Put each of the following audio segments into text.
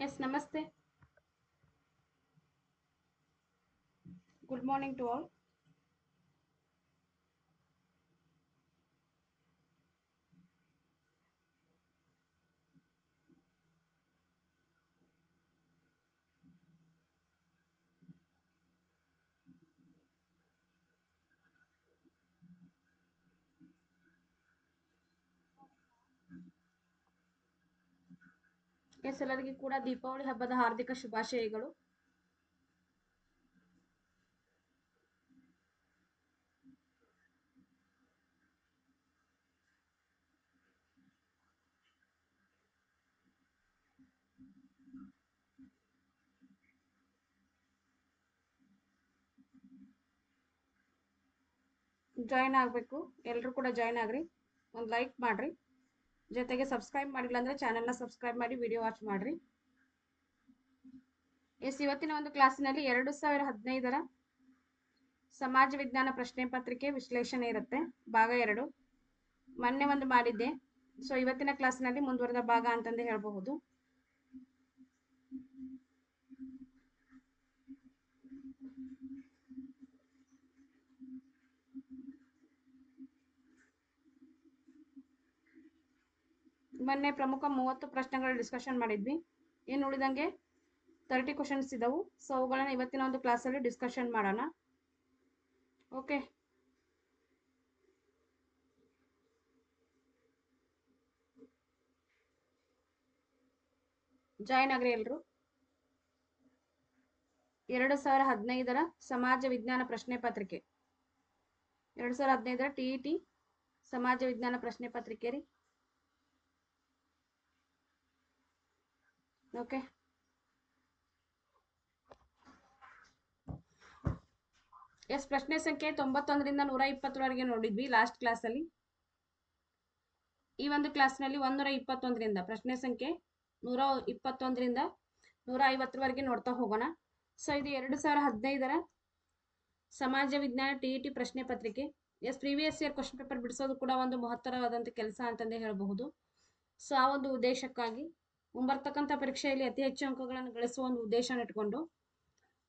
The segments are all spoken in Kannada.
Yes namaste good morning to all yes ಎಲ್ಲರಿಗೂ ಕೂಡ ದೀಪಾವಳಿ ಹಬ್ಬದ ಹಾರ್ದಿಕ ಶುಭಾಶಯಗಳು. ಜಾಯಿನ್ ಆಗಬೇಕು. ಎಲ್ಲರೂ ಕೂಡ ಜಾಯಿನ್ ಆಗ್ರಿ. ಒಂದು ಲೈಕ್ ಮಾಡ್ರಿ. ಜೊತೆಗೆ ಸಬ್ಸ್ಕ್ರೈಬ್ ಮಾಡಿಲ್ಲ ಅಂದ್ರೆ ಚಾನೆಲ್ನ ಸಬ್ಸ್ಕ್ರೈಬ್ ಮಾಡಿ ವಿಡಿಯೋ ವಾಚ್ ಮಾಡ್ರಿ. ಎಸ್, ಇವತ್ತಿನ ಒಂದು ಕ್ಲಾಸಿನಲ್ಲಿ ಎರಡು ಸಾವಿರ ಹದಿನೈದರ ಸಮಾಜ ವಿಜ್ಞಾನ ಪ್ರಶ್ನೆ ಪತ್ರಿಕೆ ವಿಶ್ಲೇಷಣೆ ಇರುತ್ತೆ, ಭಾಗ ಎರಡು. ಮೊನ್ನೆ ಒಂದು ಮಾಡಿದ್ದೆ. ಸೊ ಇವತ್ತಿನ ಕ್ಲಾಸ್ನಲ್ಲಿ ಮುಂದುವರೆದ ಭಾಗ ಅಂತಂದು ಹೇಳಬಹುದು. ಮೊನ್ನೆ ಪ್ರಮುಖ ಮೂವತ್ತು ಪ್ರಶ್ನೆಗಳ ಡಿಸ್ಕಷನ್ ಮಾಡಿದ್ವಿ. ಇನ್ನು ಉಳಿದಂಗೆ? ತರ್ಟಿ ಕ್ವಶನ್ಸ್ ಇದಾವು. ಸೊ ಅವುಗಳನ್ನ ಇವತ್ತಿನ ಒಂದು ಕ್ಲಾಸಲ್ಲಿ ಡಿಸ್ಕಷನ್ ಮಾಡೋಣ. ಓಕೆ ಜಾಯಿನ್ ಆಗ್ರಿ ಎಲ್ರು. ಎರಡು ಸಾವಿರ ಹದಿನೈದರ ಸಮಾಜ ವಿಜ್ಞಾನ ಪ್ರಶ್ನೆ ಪತ್ರಿಕೆ. ಎರಡು ಸಾವಿರ ಹದಿನೈದರ ಟಿ ಟಿ ಸಮಾಜ ವಿಜ್ಞಾನ ಪ್ರಶ್ನೆ ಪತ್ರಿಕೆ ರೀ. ಓಕೆ ಎಸ್ ಪ್ರಶ್ನೆ ಸಂಖ್ಯೆ ತೊಂಬತ್ತೊಂದರಿಂದ ನೂರ ಇಪ್ಪತ್ತರವರೆಗೆ ನೋಡಿದ್ವಿ ಲಾಸ್ಟ್ ಕ್ಲಾಸಲ್ಲಿ ಈ ಒಂದು ಕ್ಲಾಸ್ನಲ್ಲಿ ಒಂದೂರ ಇಪ್ಪತ್ತೊಂದರಿಂದ, ಪ್ರಶ್ನೆ ಸಂಖ್ಯೆ ನೂರ ಇಪ್ಪತ್ತೊಂದರಿಂದ ನೂರ ಐವತ್ತರವರೆಗೆ ನೋಡ್ತಾ ಹೋಗೋಣ. ಸೊ ಇದು ಎರಡು ಸಾವಿರ ಹದಿನೈದರ ಸಮಾಜ ವಿಜ್ಞಾನ ಟಿ ಇ ಟಿ ಪ್ರಶ್ನೆ ಪತ್ರಿಕೆ. Yes previous year question paper ಬಿಡಿಸೋದು ಕೂಡ ಒಂದು ಮಹತ್ತರವಾದಂಥ ಕೆಲಸ ಅಂತಂದೇ ಹೇಳಬಹುದು. ಸೊ ಆ ಒಂದು ಉದ್ದೇಶಕ್ಕಾಗಿ ಮುಂಬರ್ತಕ್ಕಂಥ ಪರೀಕ್ಷೆಯಲ್ಲಿ ಅತಿ ಹೆಚ್ಚು ಅಂಕಗಳನ್ನು ಗಳಿಸುವ ಒಂದು ಉದ್ದೇಶನ ಇಟ್ಕೊಂಡು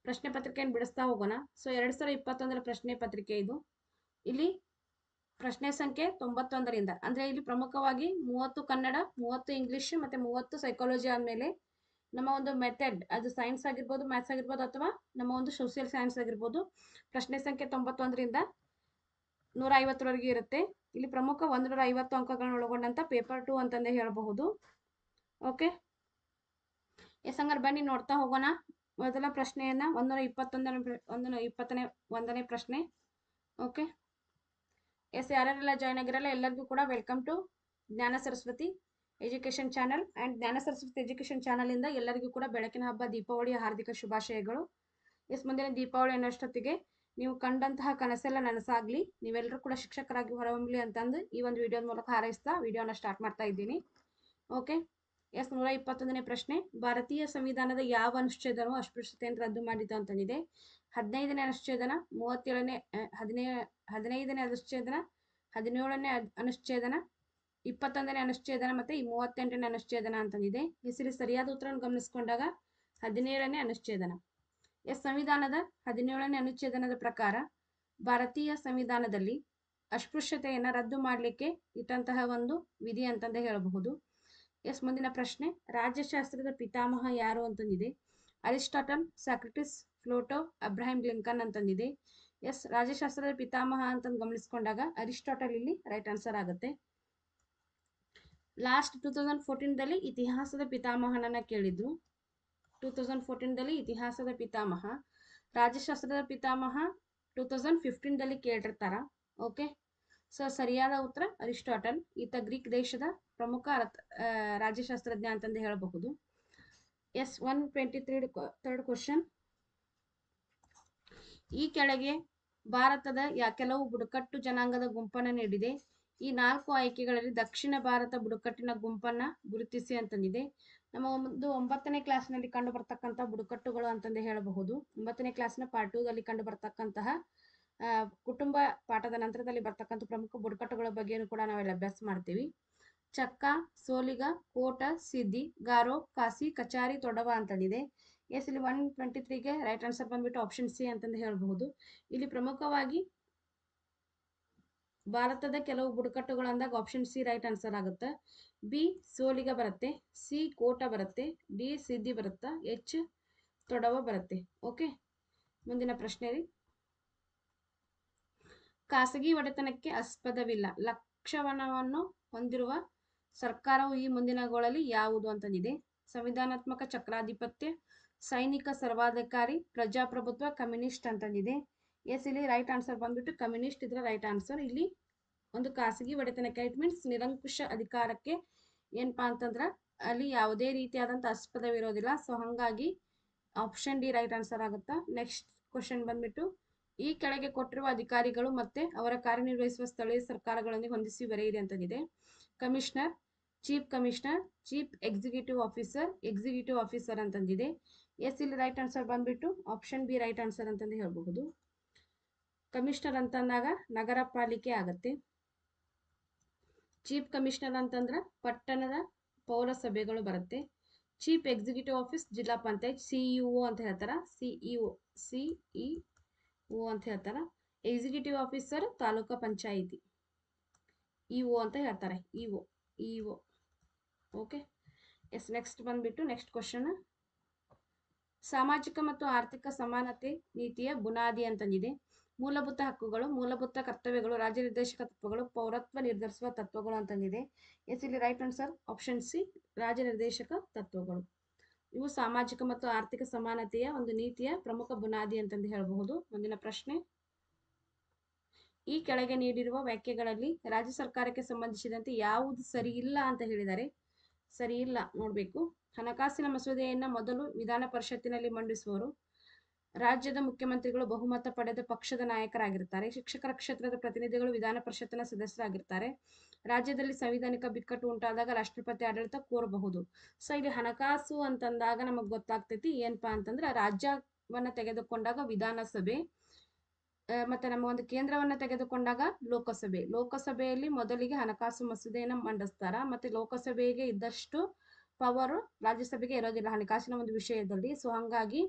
ಪ್ರಶ್ನೆ ಪತ್ರಿಕೆಯನ್ನು ಬಿಡಿಸ್ತಾ ಹೋಗೋಣ. ಸೊ ಎರಡು ಸಾವಿರದ ಇಪ್ಪತ್ತೊಂದರ ಪ್ರಶ್ನೆ ಪತ್ರಿಕೆ ಇದು. ಇಲ್ಲಿ ಪ್ರಶ್ನೆ ಸಂಖ್ಯೆ ತೊಂಬತ್ತೊಂದರಿಂದ, ಅಂದರೆ ಇಲ್ಲಿ ಪ್ರಮುಖವಾಗಿ ಮೂವತ್ತು ಕನ್ನಡ, ಮೂವತ್ತು ಇಂಗ್ಲಿಷ್ ಮತ್ತು ಮೂವತ್ತು ಸೈಕಾಲಜಿ ಆದಮೇಲೆ ನಮ್ಮ ಒಂದು ಮೆಥಡ್ ಅದು ಸೈನ್ಸ್ ಆಗಿರ್ಬೋದು ಮ್ಯಾಥ್ಸ್ ಆಗಿರ್ಬೋದು, ಅಥವಾ ನಮ್ಮ ಒಂದು ಸೋಷಿಯಲ್ ಸೈನ್ಸ್ ಆಗಿರ್ಬೋದು, ಪ್ರಶ್ನೆ ಸಂಖ್ಯೆ ತೊಂಬತ್ತೊಂದರಿಂದ ನೂರ ಐವತ್ತರವರೆಗೆ ಇರುತ್ತೆ. ಇಲ್ಲಿ ಪ್ರಮುಖ ಒಂದೂರ ಐವತ್ತು ಅಂಕಗಳನ್ನು ಒಳಗೊಂಡಂಥ ಪೇಪರ್ ಟು ಅಂತಂದೇ ಹೇಳಬಹುದು. ಓಕೆ? ಎಸ್ ಹಂಗಾರೆ ಬನ್ನಿ, ನೋಡ್ತಾ ಹೋಗೋಣ. ಮೊದಲ ಪ್ರಶ್ನೆಯನ್ನ ಒಂದೂರ ಇಪ್ಪತ್ತೊಂದನೇ ಒಂದೂರ ಇಪ್ಪತ್ತನೇ, ಒಂದನೇ ಪ್ರಶ್ನೆ. ಓಕೆ? ಎಸ್, ಯಾರ್ಯಾರೆಲ್ಲ ಜಾಯ್ನ್ ಆಗಿರಲ್ಲ, ಎಲ್ಲರಿಗೂ ಕೂಡ ವೆಲ್ಕಮ್ ಟು ಜ್ಞಾನ ಸರಸ್ವತಿ ಎಜುಕೇಶನ್ ಚಾನಲ್. ಆ್ಯಂಡ್ ಜ್ಞಾನ ಸರಸ್ವತಿ ಎಜುಕೇಶನ್ ಚಾನಲಿಂದ ಎಲ್ಲರಿಗೂ ಕೂಡ ಬೆಳಕಿನ ಹಬ್ಬ ದೀಪಾವಳಿಯ ಹಾರ್ದಿಕ ಶುಭಾಶಯಗಳು. ಎಸ್, ಮುಂದಿನ ದೀಪಾವಳಿ ಅನ್ನೋಷ್ಟೊತ್ತಿಗೆ ನೀವು ಕಂಡಂತಹ ಕನಸೆಲ್ಲ ನನಸಾಗ್ಲಿ. ನೀವೆಲ್ಲರೂ ಕೂಡ ಶಿಕ್ಷಕರಾಗಿ ಹೊರಹೊಮ್ಮಲಿ ಅಂತಂದು ಈ ಒಂದು ವಿಡಿಯೋದ ಮೂಲಕ ಹಾರೈಸ್ತಾ ವಿಡಿಯೋನ ಸ್ಟಾರ್ಟ್ ಮಾಡ್ತಾ ಇದ್ದೀನಿ. ಓಕೆ? ಎಸ್ ನೂರ ಇಪ್ಪತ್ತೊಂದನೇ ಪ್ರಶ್ನೆ, ಭಾರತೀಯ ಸಂವಿಧಾನದ ಯಾವ ಅನುಚ್ಛೇದನವು ಅಸ್ಪೃಶ್ಯತೆಯನ್ನು ರದ್ದು ಮಾಡಿದ್ದು ಅಂತಂದಿದೆ. ಹದಿನೈದನೇ ಅನುಚ್ಛೇದನ, ಮೂವತ್ತೇಳನೇ ಹದಿನೈ, ಹದಿನೈದನೇ ಅನುಚ್ಛೇದನ, ಹದಿನೇಳನೇ ಅನುಚ್ಛೇದನ, ಇಪ್ಪತ್ತೊಂದನೇ ಅನುಚ್ಛೇದನ ಮತ್ತು ಈ ಮೂವತ್ತೆಂಟನೇ ಅನುಚ್ಛೇದನ ಅಂತಂದಿದೆ. ಹೆಸರು ಸರಿಯಾದ ಉತ್ತರವನ್ನು ಗಮನಿಸಿಕೊಂಡಾಗ ಹದಿನೇಳನೇ ಅನುಚ್ಛೇದನ. ಎಸ್ ಸಂವಿಧಾನದ ಹದಿನೇಳನೇ ಅನುಚ್ಛೇದನದ ಪ್ರಕಾರ ಭಾರತೀಯ ಸಂವಿಧಾನದಲ್ಲಿ ಅಸ್ಪೃಶ್ಯತೆಯನ್ನು ರದ್ದು ಮಾಡಲಿಕ್ಕೆ ಇಟ್ಟಂತಹ ಒಂದು ವಿಧಿ ಅಂತಂದೇ ಹೇಳಬಹುದು. ಎಸ್, ಮುಂದಿನ ಪ್ರಶ್ನೆ. ರಾಜ್ಯಶಾಸ್ತ್ರದ ಪಿತಾಮಹ ಯಾರು ಅಂತಂದಿದೆ. Aristotle, Socrates Plato Abraham Lincoln ಅಂತಂದಿದೆ. Yes, ರಾಜ್ಯಶಾಸ್ತ್ರದ ಪಿತಾಮಹ ಅಂತಂದು ಗಮನಿಸ್ಕೊಂಡಾಗ ಅರಿಸ್ಟಾಟಲ್ ಇಲ್ಲಿ ರೈಟ್ ಆನ್ಸರ್ ಆಗುತ್ತೆ. ಲಾಸ್ಟ್ ಟೂ ತೌಸಂಡ್ ಫೋರ್ಟೀನ್ದಲ್ಲಿ ಇತಿಹಾಸದ ಪಿತಾಮಹನನ್ನ ಕೇಳಿದ್ರು. ಟೂ ತೌಸಂಡ್ ಫೋರ್ಟೀನ್ದಲ್ಲಿ ಇತಿಹಾಸದ ಪಿತಾಮಹ. ರಾಜ್ಯಶಾಸ್ತ್ರದ ಪಿತಾಮಹ ಟೂ ತೌಸಂಡ್ ಫಿಫ್ಟೀನ್ದಲ್ಲಿ ಕೇಳಿರ್ತಾರ. ಓಕೆ ಸೊ ಸರಿಯಾದ ಉತ್ತರ ಅರಿಸ್ಟಾಟಲ್, ಈತ ಗ್ರೀಕ್ ದೇಶದ ಪ್ರಮುಖ ರಾಜ್ಯಶಾಸ್ತ್ರಜ್ಞ ಅಂತಂದು ಹೇಳಬಹುದು. Yes one twenty three third question. ಈ ಕೆಳಗೆ ಭಾರತದ ಕೆಲವು ಬುಡಕಟ್ಟು ಜನಾಂಗದ ಗುಂಪನ್ನು ನೀಡಿದೆ. ಈ ನಾಲ್ಕು ಆಯ್ಕೆಗಳಲ್ಲಿ ದಕ್ಷಿಣ ಭಾರತ ಬುಡಕಟ್ಟಿನ ಗುಂಪನ್ನ ಗುರುತಿಸಿ ಅಂತಂದಿದೆ. ನಮ್ಮ ಒಂದು ಒಂಬತ್ತನೇ ಕ್ಲಾಸ್ನಲ್ಲಿ ಕಂಡು ಬರ್ತಕ್ಕಂಥ ಬುಡಕಟ್ಟುಗಳು ಅಂತಂದೇ ಹೇಳಬಹುದು. ಒಂಬತ್ತನೇ ಕ್ಲಾಸ್ನ ಪಾರ್ಟ್ ಟೂದಲ್ಲಿ ಕಂಡು ಬರ್ತಕ್ಕಂತಹ ಕುಟುಂಬ ಪಾಠದ ನಂತರದಲ್ಲಿ ಬರ್ತಕ್ಕಂಥ ಪ್ರಮುಖ ಬುಡಕಟ್ಟುಗಳ ಬಗ್ಗೆಯೂ ಕೂಡ ನಾವೆಲ್ಲ ಅಭ್ಯಾಸ ಮಾಡ್ತೀವಿ. ಚಕ್ಕ, ಸೋಲಿಗ, ಕೋಟ ಸಿದ್ದಿ ಗಾರೋ, ಕಾಸಿ, ಕಚಾರಿ, ತೊಡವ ಅಂತಂದಿದೆ. ಎಸ್, ಇಲ್ಲಿ ಒನ್ ಟ್ವೆಂಟಿ ತ್ರೀಗೆ ರೈಟ್ ಆನ್ಸರ್ ಬಂದ್ಬಿಟ್ಟು ಆಪ್ಷನ್ ಸಿ ಅಂತಂದು ಹೇಳಬಹುದು. ಇಲ್ಲಿ ಪ್ರಮುಖವಾಗಿ ಭಾರತದ ಕೆಲವು ಬುಡಕಟ್ಟುಗಳಂದಾಗ ಆಪ್ಷನ್ ಸಿ ರೈಟ್ ಆನ್ಸರ್ ಆಗುತ್ತೆ. ಬಿ ಸೋಲಿಗ ಬರುತ್ತೆ. ಸಿ ಕೋಟ ಬರುತ್ತೆ. ಡಿ ಸಿದ್ದಿ ಬರುತ್ತಾ? ಎಚ್ ತೊಡವ ಬರುತ್ತೆ. ಓಕೆ ಮುಂದಿನ ಪ್ರಶ್ನೆ ರೀ. ಖಾಸಗಿ ಒಡೆತನಕ್ಕೆ ಆಸ್ಪದವಿಲ್ಲ. ಲಕ್ಷವನವನ್ನು ಹೊಂದಿರುವ ಸರ್ಕಾರವು ಈ ಮುಂದಿನಗಳಲ್ಲಿ ಯಾವುದು ಅಂತಂದಿದೆ? ಸಂವಿಧಾನಾತ್ಮಕ ಚಕ್ರಾಧಿಪತ್ಯ, ಸೈನಿಕ ಸರ್ವಾಧಿಕಾರಿ, ಪ್ರಜಾಪ್ರಭುತ್ವ, ಕಮ್ಯುನಿಸ್ಟ್ ಅಂತಂದಿದೆ. ಎಸ್, ಇಲ್ಲಿ ರೈಟ್ ಆನ್ಸರ್ ಬಂದ್ಬಿಟ್ಟು ಕಮ್ಯುನಿಸ್ಟ್ ಇದ್ರ ರೈಟ್ ಆನ್ಸರ್. ಇಲ್ಲಿ ಒಂದು ಖಾಸಗಿ ಒಡೆತನಕ್ಕೆ ಇಟ್ ಮೀನ್ಸ್ ನಿರಂಕುಶ ಅಧಿಕಾರಕ್ಕೆ ಏನಪ್ಪಾ ಅಂತಂದ್ರ ಅಲ್ಲಿ ಯಾವುದೇ ರೀತಿಯಾದಂಥ ಆಸ್ಪದವಿರೋದಿಲ್ಲ. ಸೊ ಹಂಗಾಗಿ ಆಪ್ಷನ್ ಡಿ ರೈಟ್ ಆನ್ಸರ್ ಆಗುತ್ತಾ? ನೆಕ್ಸ್ಟ್ ಕ್ವಶನ್ ಬಂದ್ಬಿಟ್ಟು ಈ ಕೆಳಗೆ ಕೊಟ್ಟಿರುವ ಅಧಿಕಾರಿಗಳು ಮತ್ತೆ ಅವರ ಕಾರ್ಯನಿರ್ವಹಿಸುವ ಸ್ಥಳೀಯ ಸರ್ಕಾರಗಳೊಂದಿಗೆ ಹೊಂದಿಸಿ ಬರೆಯಿರಿ ಅಂತಂದಿದೆ commissioner, chief commissioner, chief executive officer executive officer ಅಂತಂದಿದೆ. Yes ಇಲ್ಲಿ ರೈಟ್ ಆನ್ಸರ್ ಬಂದ್ಬಿಟ್ಟು ಆಪ್ಷನ್ ಬಿ ರೈಟ್ ಆನ್ಸರ್ ಅಂತಂದು ಹೇಳಬಹುದು. ಕಮಿಷನರ್ ಅಂತಂದಾಗ ನಗರ ಪಾಲಿಕೆ ಆಗತ್ತೆ. ಚೀಫ್ ಕಮಿಷನರ್ ಅಂತಂದ್ರ ಪಟ್ಟಣದ ಪೌರಸಭೆಗಳು ಬರುತ್ತೆ. ಚೀಫ್ ಎಕ್ಸಿಕ್ಯೂಟಿವ್ ಆಫೀಸ್ ಜಿಲ್ಲಾ ಪಂಚಾಯತ್ ಸಿಇಒ ಅಂತ ಹೇಳ್ತಾರ. ಸಿಇಒ ಸಿಇಒ ಅಂತ ಹೇಳ್ತಾರ. Executive officer taluka panchayat. EO ಅಂತ ಹೇಳ್ತಾರೆ. EO EO okay yes next ಬಂದ್ಬಿಟ್ಟು ನೆಕ್ಸ್ಟ್ ಕ್ವಶನ್ ಸಾಮಾಜಿಕ ಮತ್ತು ಆರ್ಥಿಕ ಸಮಾನತೆ ನೀತಿಯ ಬುನಾದಿ ಅಂತಂದಿದೆ. ಮೂಲಭೂತ ಹಕ್ಕುಗಳು, ಮೂಲಭೂತ ಕರ್ತವ್ಯಗಳು, ರಾಜ್ಯ ನಿರ್ದೇಶಕ ತತ್ವಗಳು, ಪೌರತ್ವ ನಿರ್ಧರಿಸುವ ತತ್ವಗಳು ಅಂತಂದಿದೆ. ಎಸ್ ಇಲ್ಲಿ ರೈಟ್ ಆನ್ಸರ್ ಆಪ್ಷನ್ ಸಿ ರಾಜ್ಯ ನಿರ್ದೇಶಕ ತತ್ವಗಳು. ಇವು ಸಾಮಾಜಿಕ ಮತ್ತು ಆರ್ಥಿಕ ಸಮಾನತೆಯ ಒಂದು ನೀತಿಯ ಪ್ರಮುಖ ಬುನಾದಿ ಅಂತಂದು ಹೇಳಬಹುದು. ಮುಂದಿನ ಪ್ರಶ್ನೆ. ಈ ಕೆಳಗೆ ನೀಡಿರುವ ವ್ಯಾಖ್ಯೆಗಳಲ್ಲಿ ರಾಜ್ಯ ಸರ್ಕಾರಕ್ಕೆ ಸಂಬಂಧಿಸಿದಂತೆ ಯಾವುದು ಸರಿ ಇಲ್ಲ ಅಂತ ಹೇಳಿದರೆ? ಸರಿ ಇಲ್ಲ, ನೋಡಬೇಕು. ಹಣಕಾಸಿನ ಮಸೂದೆಯನ್ನ ಮೊದಲು ವಿಧಾನ ಪರಿಷತ್ತಿನಲ್ಲಿ ಮಂಡಿಸುವರು ರಾಜ್ಯದ ಮುಖ್ಯಮಂತ್ರಿಗಳು ಬಹುಮತ ಪಡೆದ ಪಕ್ಷದ ನಾಯಕರಾಗಿರ್ತಾರೆ. ಶಿಕ್ಷಕರ ಕ್ಷೇತ್ರದ ಪ್ರತಿನಿಧಿಗಳು ವಿಧಾನ ಪರಿಷತ್ತಿನ ಸದಸ್ಯರಾಗಿರ್ತಾರೆ. ರಾಜ್ಯದಲ್ಲಿ ಸಂವಿಧಾನಿಕ ಬಿಕ್ಕಟ್ಟು ಉಂಟಾದಾಗ ರಾಷ್ಟ್ರಪತಿ ಆಡಳಿತ ಕೋರಬಹುದು. ಸೊ ಇಲ್ಲಿ ಹಣಕಾಸು ಅಂತಂದಾಗ ನಮಗ್ ಗೊತ್ತಾಗ್ತೈತಿ ಏನಪ್ಪಾ ಅಂತಂದ್ರೆ ರಾಜ್ಯವನ್ನ ತೆಗೆದುಕೊಂಡಾಗ ವಿಧಾನಸಭೆ ಮತ್ತೆ ನಮ್ಮ ಒಂದು ಕೇಂದ್ರವನ್ನ ತೆಗೆದುಕೊಂಡಾಗ ಲೋಕಸಭೆ. ಲೋಕಸಭೆಯಲ್ಲಿ ಮೊದಲಿಗೆ ಹಣಕಾಸು ಮಸೂದೆಯನ್ನ ಮಂಡಿಸ್ತಾರ, ಮತ್ತೆ ಲೋಕಸಭೆಗೆ ಇದ್ದಷ್ಟು ಪವರ್ ರಾಜ್ಯಸಭೆಗೆ ಇರೋದಿಲ್ಲ. ಹಣಕಾಸಿನ ಒಂದು ವಿಷಯದಲ್ಲಿ. ಸೊ ಹಂಗಾಗಿ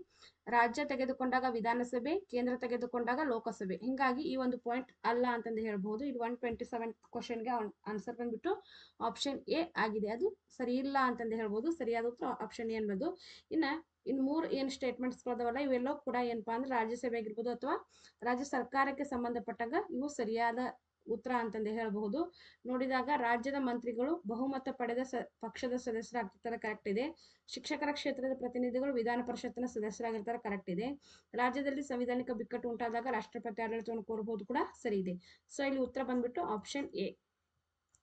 ರಾಜ್ಯ ತೆಗೆದುಕೊಂಡಾಗ ವಿಧಾನಸಭೆ, ಕೇಂದ್ರ ತೆಗೆದುಕೊಂಡಾಗ ಲೋಕಸಭೆ. ಹಿಂಗಾಗಿ ಈ ಒಂದು ಪಾಯಿಂಟ್ ಅಲ್ಲ ಅಂತಂದು ಹೇಳ್ಬಹುದು. ಇದು ಒನ್ ಟ್ವೆಂಟಿ ಸೆವೆನ್ ಕ್ವಶನ್ಗೆ ಆನ್ಸರ್ ಬಂದ್ಬಿಟ್ಟು ಆಪ್ಷನ್ ಎ ಆಗಿದೆ. ಅದು ಸರಿ ಇಲ್ಲ ಅಂತಂದು ಹೇಳ್ಬೋದು ಸರಿಯಾದ ಉತ್ತರ ಆಪ್ಷನ್ ಎ ಅನ್ನೋದು. ಇನ್ನ ಇನ್ನು ಮೂರು ಏನು ಸ್ಟೇಟ್ಮೆಂಟ್ಸ್ಗಳದವಲ್ಲ ಇವೆಲ್ಲವೂ ಕೂಡ ಏನಪ್ಪಾ ಅಂದ್ರೆ ರಾಜ್ಯಸಭೆ ಆಗಿರ್ಬೋದು ಅಥವಾ ರಾಜ್ಯ ಸರ್ಕಾರಕ್ಕೆ ಸಂಬಂಧಪಟ್ಟಾಗ ಇವು ಸರಿಯಾದ ಉತ್ತರ ಅಂತಂದು ಹೇಳಬಹುದು. ನೋಡಿದಾಗ ರಾಜ್ಯದ ಮಂತ್ರಿಗಳು ಬಹುಮತ ಪಡೆದ ಸ, ಪಕ್ಷದ ಸದಸ್ಯರಾಗಿರ್ತಾರೆ ಕರೆಕ್ಟ್ ಇದೆ. ಶಿಕ್ಷಕರ ಕ್ಷೇತ್ರದ ಪ್ರತಿನಿಧಿಗಳು ವಿಧಾನ ಪರಿಷತ್ತಿನ ಸದಸ್ಯರಾಗಿರ್ತಾರೆ ಕರೆಕ್ಟ್ ಇದೆ. ರಾಜ್ಯದಲ್ಲಿ ಸಂವಿಧಾನಿಕ ಬಿಕ್ಕಟ್ಟು ಉಂಟಾದಾಗ ರಾಷ್ಟ್ರಪತಿ ಆಡಳಿತವನ್ನು ಕೋರಬಹುದು ಕೂಡ ಸರಿ ಇದೆ. ಸೊ ಇಲ್ಲಿ ಉತ್ತರ ಬಂದ್ಬಿಟ್ಟು ಆಪ್ಷನ್ ಎ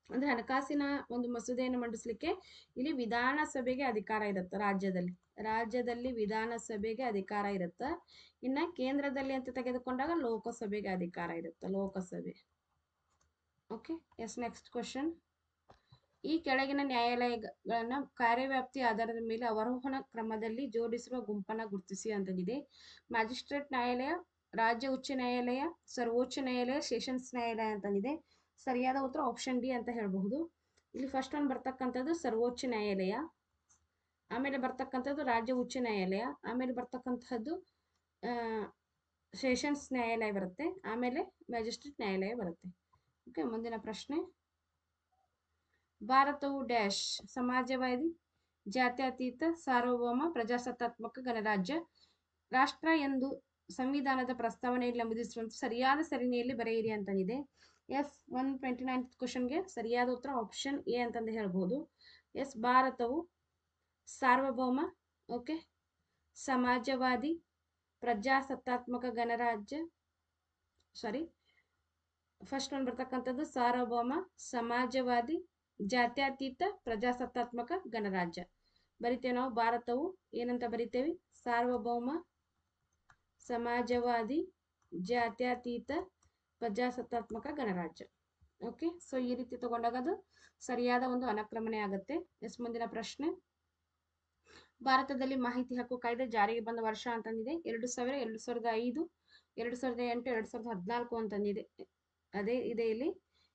ಅಂದ್ರೆ ಹಣಕಾಸಿನ ಒಂದು ಮಸೂದೆಯನ್ನು ಮಂಡಿಸಲಿಕ್ಕೆ ಇಲ್ಲಿ ವಿಧಾನಸಭೆಗೆ ಅಧಿಕಾರ ಇರುತ್ತೆ ರಾಜ್ಯದಲ್ಲಿ. ರಾಜ್ಯದಲ್ಲಿ ವಿಧಾನಸಭೆಗೆ ಅಧಿಕಾರ ಇರುತ್ತೆ. ಇನ್ನ ಕೇಂದ್ರದಲ್ಲಿ ಅಂತ ತೆಗೆದುಕೊಂಡಾಗ ಲೋಕಸಭೆಗೆ ಅಧಿಕಾರ ಇರುತ್ತೆ, ಲೋಕಸಭೆ. ಓಕೆ ಎಸ್ ನೆಕ್ಸ್ಟ್ ಕ್ವಶನ್ ಈ ಕೆಳಗಿನ ನ್ಯಾಯಾಲಯಗಳನ್ನ ಕಾರ್ಯವ್ಯಾಪ್ತಿ ಆಧಾರದ ಮೇಲೆ ಅವರೋಹಣ ಕ್ರಮದಲ್ಲಿ ಜೋಡಿಸಿರುವ ಗುಂಪನ್ನ ಗುರುತಿಸಿ ಅಂತಂದಿದೆ. ಮ್ಯಾಜಿಸ್ಟ್ರೇಟ್ ನ್ಯಾಯಾಲಯ, ರಾಜ್ಯ ಉಚ್ಚ ನ್ಯಾಯಾಲಯ, ಸರ್ವೋಚ್ಚ ನ್ಯಾಯಾಲಯ, ಸೆಷನ್ಸ್ ನ್ಯಾಯಾಲಯ ಅಂತಂದಿದೆ. ಸರಿಯಾದ ಉತ್ತರ ಆಪ್ಷನ್ ಡಿ ಅಂತ ಹೇಳಬಹುದು. ಇಲ್ಲಿ ಫಸ್ಟ್ ಒಂದು ಬರ್ತಕ್ಕಂಥದ್ದು ಸರ್ವೋಚ್ಚ ನ್ಯಾಯಾಲಯ, ಆಮೇಲೆ ಬರ್ತಕ್ಕಂಥದ್ದು ರಾಜ್ಯ ಉಚ್ಚ ನ್ಯಾಯಾಲಯ, ಆಮೇಲೆ ಬರ್ತಕ್ಕಂಥದ್ದು ಸೆಷನ್ಸ್ ನ್ಯಾಯಾಲಯ ಬರುತ್ತೆ, ಆಮೇಲೆ ಮ್ಯಾಜಿಸ್ಟ್ರೇಟ್ ನ್ಯಾಯಾಲಯ ಬರುತ್ತೆ. ಓಕೆ, ಮುಂದಿನ ಪ್ರಶ್ನೆ. ಭಾರತವು ಡ್ಯಾಶ್, ಸಮಾಜವಾದಿ, ಜಾತ್ಯತೀತ, ಸಾರ್ವಭೌಮ, ಪ್ರಜಾಸತ್ತಾತ್ಮಕ ಗಣರಾಜ್ಯ, ರಾಷ್ಟ್ರ ಎಂದು ಸಂವಿಧಾನದ ಪ್ರಸ್ತಾವನೆಯಲ್ಲಿ ನಮೂದಿಸಿರುವಂತೆ ಸರಿಯಾದ ಸರಣಿಯಲ್ಲಿ ಬರೆಯಿರಿ ಅಂತಂದಿದೆ ಎಸ್ ಒನ್ ಟ್ವೆಂಟಿ ನೈನ್ ಕ್ವಶನ್ಗೆ ಸರಿಯಾದ ಉತ್ತರ ಆಪ್ಷನ್ ಎ ಅಂತಂದು ಹೇಳ್ಬೋದು. ಎಸ್, ಭಾರತವು ಸಾರ್ವಭೌಮ, ಓಕೆ, ಸಮಾಜವಾದಿ, ಪ್ರಜಾಸತ್ತಾತ್ಮಕ ಗಣರಾಜ್ಯ, ಸಾರಿ ಫಸ್ಟ್ ಒಂದು ಬರ್ತಕ್ಕಂಥದ್ದು ಸಾರ್ವಭೌಮ, ಸಮಾಜವಾದಿ, ಜಾತ್ಯತೀತ, ಪ್ರಜಾಸತ್ತಾತ್ಮಕ ಗಣರಾಜ್ಯ. ಬರಿತೇವೆ ನಾವು ಭಾರತವು ಏನಂತ ಬರಿತೇವೆ? ಸಾರ್ವಭೌಮ, ಸಮಾಜವಾದಿ, ಜಾತ್ಯತೀತ, ಪ್ರಜಾಸತ್ತಾತ್ಮಕ ಗಣರಾಜ್ಯ. ಓಕೆ ಸೊ ಈ ರೀತಿ ತಗೊಂಡಾಗ ಅದು ಸರಿಯಾದ ಒಂದು ಅನುಕ್ರಮಣೆ ಆಗುತ್ತೆ. ಎಸ್ ಮುಂದಿನ ಪ್ರಶ್ನೆ. ಭಾರತದಲ್ಲಿ ಮಾಹಿತಿ ಹಕ್ಕು ಕಾಯ್ದೆ ಜಾರಿಗೆ ಬಂದ ವರ್ಷ ಅಂತಂದಿದೆ. ಎರಡು ಸಾವಿರ, ಎರಡು ಸಾವಿರದ ಐದು, ಎರಡು ಸಾವಿರದ ಎಂಟು, ಎರಡು ಸಾವಿರದ ಹದಿನಾಲ್ಕು ಅಂತಂದಿದೆ. ಅದೇ ಇದೆ ಇಲ್ಲಿ.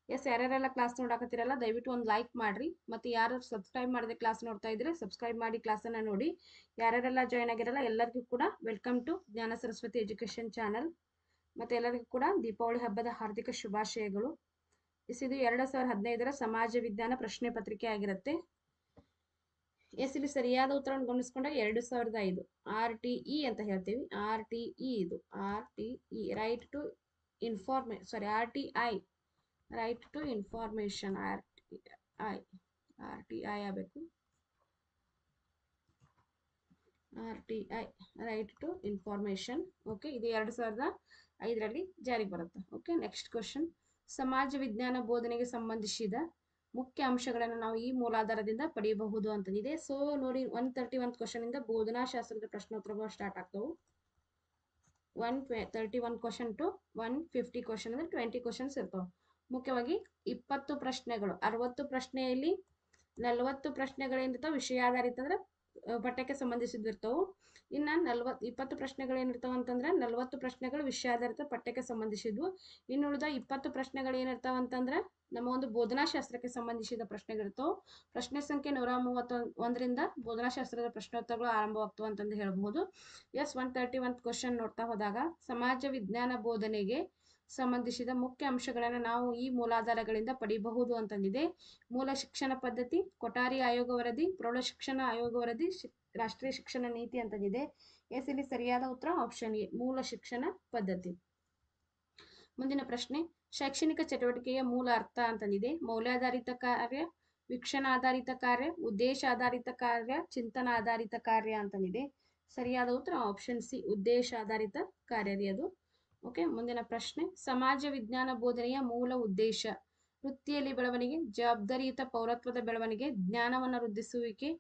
ಎಸ್ ಯಾರ್ಯಾರೆಲ್ಲ ಕ್ಲಾಸ್ ನೋಡಾಕತ್ತೀರಲ್ಲ, ದಯವಿಟ್ಟು ಒಂದು ಲೈಕ್ ಮಾಡಿರಿ. ಮತ್ತು ಯಾರು ಸಬ್ಸ್ಕ್ರೈಬ್ ಮಾಡದೆ ಕ್ಲಾಸ್ ನೋಡ್ತಾ ಇದ್ರೆ ಸಬ್ಸ್ಕ್ರೈಬ್ ಮಾಡಿ ಕ್ಲಾಸನ್ನು ನೋಡಿ. ಯಾರ್ಯಾರೆಲ್ಲ ಜಾಯ್ನ್ ಆಗಿರಲ್ಲ, ಎಲ್ಲರಿಗೂ ಕೂಡ ವೆಲ್ಕಮ್ ಟು ಜ್ಞಾನ ಸರಸ್ವತಿ ಎಜುಕೇಷನ್ ಚಾನಲ್ ಮತ್ತು ಎಲ್ಲರಿಗೂ ಕೂಡ ದೀಪಾವಳಿ ಹಬ್ಬದ ಹಾರ್ದಿಕ ಶುಭಾಶಯಗಳು. ಎಸ್ ಇದು ಎರಡು ಸಾವಿರದ ಹದಿನೈದರ ಸಮಾಜ ವಿಜ್ಞಾನ ಪ್ರಶ್ನೆ ಪತ್ರಿಕೆ ಆಗಿರುತ್ತೆ. ಎಸ್ ಇಲ್ಲಿ ಸರಿಯಾದ ಉತ್ತರವನ್ನು ಗಮನಿಸ್ಕೊಂಡಾಗ ಎರಡು ಸಾವಿರದ ಐದು. ಆರ್ ಟಿ ಇ ಅಂತ ಹೇಳ್ತೀವಿ. ಆರ್ ಟಿ ಇ ಇದು. R T E right to information sorry rti right to to rti I ಆಗಬೇಕು. R T I right to information okay ಇದು ಎರಡು ಸಾವಿರದ ಐದರಲ್ಲಿ ಜಾರಿಗೆ ಬರುತ್ತೆ. ಓಕೆ ನೆಕ್ಸ್ಟ್ ಕ್ವಶನ್ ಸಮಾಜ ವಿಜ್ಞಾನ ಬೋಧನೆಗೆ ಸಂಬಂಧಿಸಿದ ಮುಖ್ಯ ಅಂಶಗಳನ್ನು ನಾವು ಈ ಮೂಲಾಧಾರದಿಂದ ಪಡೆಯಬಹುದು ಅಂತಂದಿದೆ. ಸೊ ನೋಡಿ ಒನ್ ತರ್ಟಿ ಒನ್ ಕ್ವಶನ್ ಇಂದ ಬೋಧನಾಶಾಸ್ತ್ರದ ಪ್ರಶ್ನೋತ್ತರಗಳು start ಆಗ್ತವು. One thirty one question to one fifty question ಅಂದ್ರೆ ಟ್ವೆಂಟಿ ಕ್ವಶನ್ಸ್ ಇರ್ತಾವೆ. ಮುಖ್ಯವಾಗಿ ಇಪ್ಪತ್ತು ಪ್ರಶ್ನೆಗಳು, ಅರವತ್ತು ಪ್ರಶ್ನೆಯಲ್ಲಿ ನಲವತ್ತು ಪ್ರಶ್ನೆಗಳೇನಿರ್ತಾವೆ ವಿಷಯಾಧಾರಿತ ಅಂದ್ರೆ ಪಠ್ಯಕ್ಕೆ ಸಂಬಂಧಿಸಿದಿರ್ತಾವು. ಇನ್ನ ನಲ್ವತ್, ಇಪ್ಪತ್ತು ಪ್ರಶ್ನೆಗಳು ಏನಿರ್ತಾವ ಅಂತಂದ್ರೆ ನಲವತ್ತು ಪ್ರಶ್ನೆಗಳು ವಿಷಯಾಧಾರಿತ ಪಠ್ಯಕ್ಕೆ ಸಂಬಂಧಿಸಿದ್ವು. ಇನ್ನುಳಿದ ಇಪ್ಪತ್ತು ಪ್ರಶ್ನೆಗಳು ಏನಿರ್ತಾವ ಅಂತಂದ್ರೆ ನಮ್ಮ ಒಂದು ಬೋಧನಾಶಾಸ್ತ್ರಕ್ಕೆ ಸಂಬಂಧಿಸಿದ ಪ್ರಶ್ನೆಗಳಿರ್ತಾವೆ. ಪ್ರಶ್ನೆ ಸಂಖ್ಯೆ ನೂರ ಮೂವತ್ತ ಒಂದರಿಂದ ಬೋಧನಾಶಾಸ್ತ್ರದ ಪ್ರಶ್ನೋತ್ತರಗಳು ಆರಂಭವಾಗ್ತವೆ ಅಂತಂದು ಹೇಳಬಹುದು. Yes one thirty one question ನೋಡ್ತಾ ಹೋದಾಗ, ಸಮಾಜ ವಿಜ್ಞಾನ ಬೋಧನೆಗೆ ಸಂಬಂಧಿಸಿದ ಮುಖ್ಯ ಅಂಶಗಳನ್ನು ನಾವು ಈ ಮೂಲಾಧಾರಗಳಿಂದ ಪಡೆಯಬಹುದು ಅಂತಂದಿದೆ. ಮೂಲ ಶಿಕ್ಷಣ ಪದ್ಧತಿ, ಕೊಠಾರಿ ಆಯೋಗ ವರದಿ, ಪ್ರೌಢ ಶಿಕ್ಷಣ ಆಯೋಗ ವರದಿ ರಾಷ್ಟ್ರೀಯ ಶಿಕ್ಷಣ ನೀತಿ ಅಂತಂದಿದೆ. ಎಸ್ ಇಲ್ಲಿ ಸರಿಯಾದ ಉತ್ತರ? ಆಪ್ಷನ್ ಎ, ಮೂಲ ಶಿಕ್ಷಣ ಪದ್ಧತಿ. ಮುಂದಿನ ಪ್ರಶ್ನೆ, ಶೈಕ್ಷಣಿಕ ಚಟುವಟಿಕೆಯ ಮೂಲ ಅರ್ಥ ಅಂತಂದಿದೆ. ಮೌಲ್ಯಾಧಾರಿತ ಕಾರ್ಯ, ವೀಕ್ಷಣ ಆಧಾರಿತ ಕಾರ್ಯ, ಉದ್ದೇಶ ಆಧಾರಿತ ಕಾರ್ಯ, ಚಿಂತನ ಆಧಾರಿತ ಕಾರ್ಯ ಅಂತಂದಿದೆ. ಸರಿಯಾದ ಉತ್ತರ? ಆಪ್ಷನ್ ಸಿ, ಉದ್ದೇಶ ಆಧಾರಿತ ಕಾರ್ಯ ರೀ ಅದು. ಓಕೆ ಮುಂದಿನ ಪ್ರಶ್ನೆ. ಸಮಾಜ ವಿಜ್ಞಾನ ಬೋಧನೆಯ ಮೂಲ ಉದ್ದೇಶ. ವೃತ್ತಿಯಲ್ಲಿ ಬೆಳವಣಿಗೆ, ಜವಾಬ್ದಾರಿಯುತ ಪೌರತ್ವದ ಬೆಳವಣಿಗೆ, ಜ್ಞಾನವನ್ನು ವೃದ್ಧಿಸುವಿಕೆ,